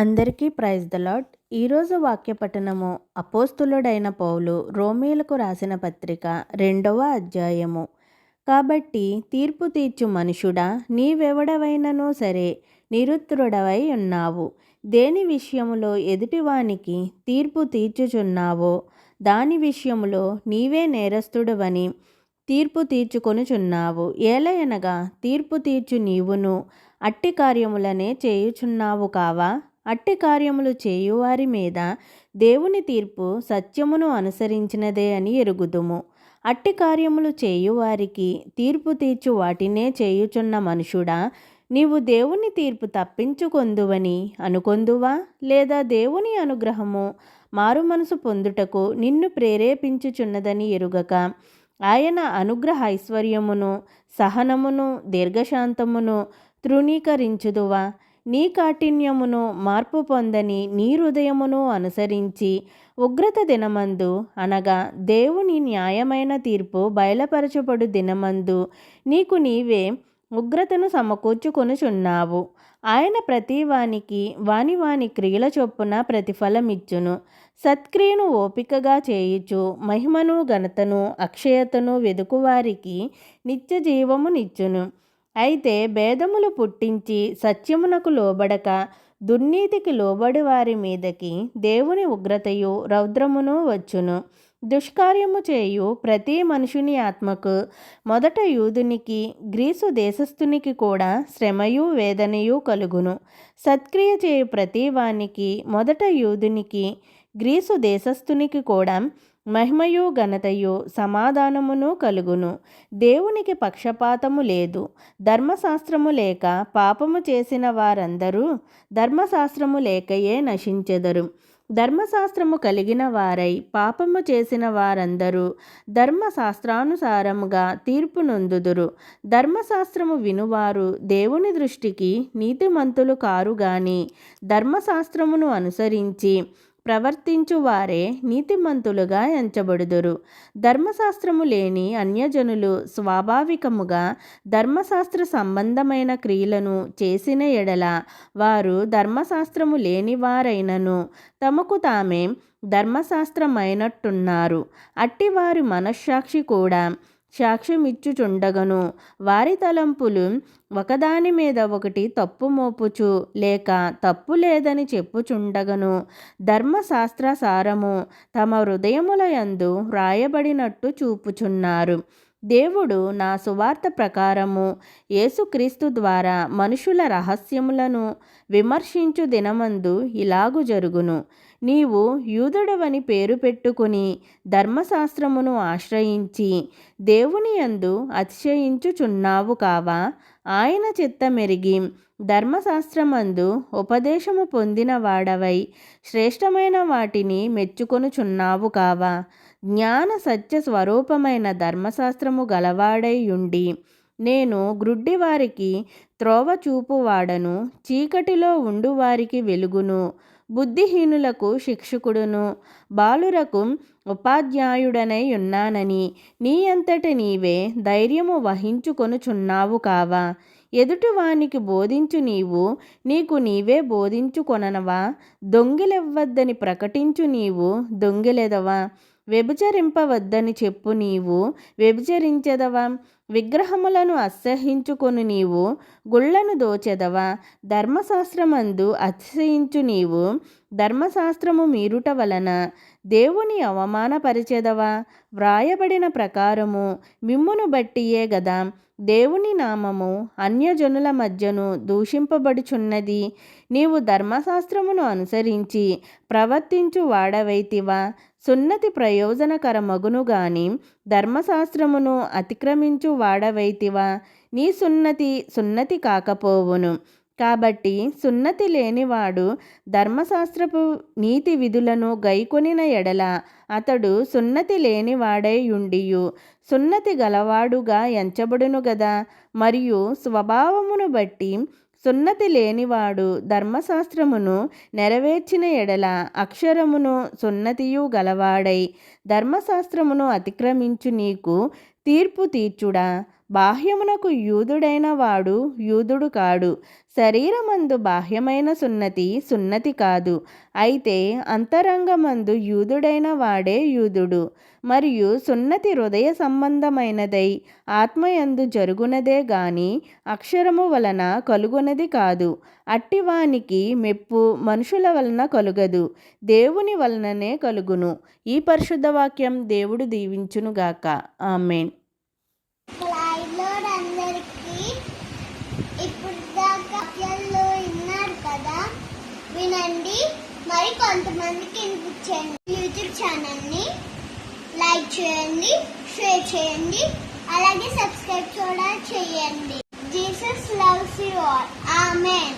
అందరికీ praise the lot ఈరోజు వాక్య పఠనము అపోస్తులుడైన పౌలు రోమీలకు రాసిన పత్రిక రెండవ అధ్యాయము. కాబట్టి తీర్పు తీర్చు మనుషుడా నీవెవడవైనను సరే నిరుత్తుడవై ఉన్నావు. దేని విషయములో ఎదుటివానికి తీర్పు తీర్చుచున్నావో దాని విషయములో నీవే నేరస్తుడవని తీర్పు తీర్చుకొనుచున్నావు. ఏలయనగా తీర్పు తీర్చు నీవును అట్టి కార్యములనే చేయుచున్నావు కావా? అట్టి కార్యములు చేయువారి మీద దేవుని తీర్పు సత్యమును అనుసరించినదే అని ఎరుగుదుము. అట్టి కార్యములు చేయువారికి తీర్పు తీర్చు వాటినే చేయుచున్న మనుషుడా నీవు దేవుని తీర్పు తప్పించుకొందువని అనుకొందువా? లేదా దేవుని అనుగ్రహము మారు మనసు పొందుటకు నిన్ను ప్రేరేపించుచున్నదని ఎరుగక ఆయన అనుగ్రహ ఐశ్వర్యమును సహనమును దీర్ఘశాంతమును తృణీకరించుదువా? నీ కాఠిన్యమును మార్పు పొందని నీ హృదయమును అనుసరించి ఉగ్రత దినమందు అనగా దేవుని న్యాయమైన తీర్పు బయలుపరచబడు దినమందు నీకు నీవే ఉగ్రతను సమకూర్చుకొనుచున్నావు. ఆయన ప్రతి వానికి వాని వాని క్రియల చొప్పున ప్రతిఫలమిచ్చును. సత్క్రియను ఓపికగా చేయుచు మహిమను ఘనతను అక్షయతను వెదుకువారికి నిత్య జీవమునిచ్చును అయితే భేదములు పుట్టించి సత్యమునకు లోబడక దుర్నీతికి లోబడి వారి మీదకి దేవుని ఉగ్రతయు రౌద్రమును వచ్చును. దుష్కార్యము చేయు ప్రతి మనుషుని ఆత్మకు మొదట యూదునికి గ్రీసు దేశస్థునికి కూడా శ్రమయు వేదనయు కలుగును. సత్క్రియ చేయు ప్రతి వానికి మొదట యూదునికి గ్రీసు దేశస్థునికి కూడా మహిమయు ఘనతయు సమాధానమును కలుగును. దేవునికి పక్షపాతము లేదు. ధర్మశాస్త్రము లేక పాపము చేసిన వారందరూ ధర్మశాస్త్రము లేకయే నశించెదరు. ధర్మశాస్త్రము కలిగిన వారై పాపము చేసిన వారందరూ ధర్మశాస్త్రానుసారముగా తీర్పు నొందుదురు. ధర్మశాస్త్రము వినువారు దేవుని దృష్టికి నీతిమంతులు కారు గాని ధర్మశాస్త్రమును అనుసరించి ప్రవర్తించు వారే నీతిమంతులుగా ఎంచబడుదురు. ధర్మశాస్త్రము లేని అన్యజనులు స్వాభావికముగా ధర్మశాస్త్ర సంబంధమైన క్రియలను చేసిన ఎడల వారు ధర్మశాస్త్రము లేని వారైనను తమకు తామే ధర్మశాస్త్రమైనట్టున్నారు. అట్టివారి మనస్సాక్షి కూడా సాక్ష్యమిచ్చుచుండగను. వారి తలంపులు ఒకదాని మీద ఒకటి తప్పు మోపుచు లేక తప్పు లేదని చెప్పుచుండగను. ధర్మశాస్త్ర సారము తమ హృదయముల యందు వ్రాయబడినట్టు చూపుచున్నారు. దేవుడు నా సువార్త ప్రకారము యేసుక్రీస్తు ద్వారా మనుషుల రహస్యములను విమర్శించు దినమందు ఇలాగు జరుగును. నీవు యూదుడవని పేరు పెట్టుకుని ధర్మశాస్త్రమును ఆశ్రయించి దేవుని యందు అతిశయించుచున్నావు కావా? ఆయన చిత్తమెరిగి ధర్మశాస్త్రమందు ఉపదేశము పొందిన వాడవై శ్రేష్టమైన వాటిని మెచ్చుకొనుచున్నావు కావా? జ్ఞాన సత్య స్వరూపమైన ధర్మశాస్త్రము గలవాడై ఉండి నేను గ్రుడ్డివారికి త్రోవ చూపువాడను చీకటిలో ఉండువారికి వెలుగును బుద్ధిహీనులకు శిక్షకుడును బాలురకు ఉపాధ్యాయుడనై ఉన్నానని నీ అంతటి నీవే ధైర్యము వహించుకొనుచున్నావు కావా? ఎదుటివానికి బోధించు నీవు నీకు నీవే బోధించుకొననవా దొంగిలెవ్వద్దని ప్రకటించు నీవు దొంగిలెదవా? వ్యభిచరింపవద్దని చెప్పు నీవు వ్యభిచరించెదవా విగ్రహములను అసహించుకొని నీవు గుళ్ళను దోచెదవా? ధర్మశాస్త్రమందు అతిశయించు నీవు ధర్మశాస్త్రము మీరుట వలన దేవుని అవమానపరిచెదవా? వ్రాయబడిన ప్రకారము మిమ్మును బట్టియే గదా దేవుని నామము అన్యజనుల మధ్యను దూషింపబడుచున్నది. నీవు ధర్మశాస్త్రమును అనుసరించి ప్రవర్తించు వాడవైతివా? సున్నతి ప్రయోజనకరమగును గాని ధర్మశాస్త్రమును అతిక్రమించు వాడవైతివా. నీ సున్నతి సున్నతి కాకపోవును. కాబట్టి సున్నతి లేనివాడు ధర్మశాస్త్రపు నీతి విధులను గైకొనిన ఎడల అతడు సున్నతి లేనివాడై ఉండియు సున్నతి గలవాడుగా ఎంచబడును గదా మరియు స్వభావమును బట్టి సున్నతి లేనివాడు ధర్మశాస్త్రమును నెరవేర్చిన ఎడల అక్షరమును సున్నతియు గలవాడై ధర్మశాస్త్రమును అతిక్రమించు నీకు తీర్పు తీర్చుడా? బాహ్యమునకు యూదుడైన వాడు యూదుడు కాడు. శరీరమందు బాహ్యమైన సున్నతి సున్నతి కాదు. అయితే అంతరంగమందు యూదుడైన వాడే యూదుడు. మరియు సున్నతి హృదయ సంబంధమైనదై ఆత్మయందు జరుగునదే గాని అక్షరము వలన కలుగునది కాదు. అట్టివానికి మెప్పు మనుషుల వలన కలుగదు. దేవుని వలననే కలుగును. ఈ పరిశుద్ధ వాక్యం దేవుడు దీవించునుగాక. ఆమెన్. మరి కొంతమందికి వినిపించండి యూట్యూబ్ ఛానల్ని లైక్ చేయండి షేర్ చేయండి అలాగే సబ్స్క్రైబ్ కూడా చేయండి. Jesus loves you all. Amen.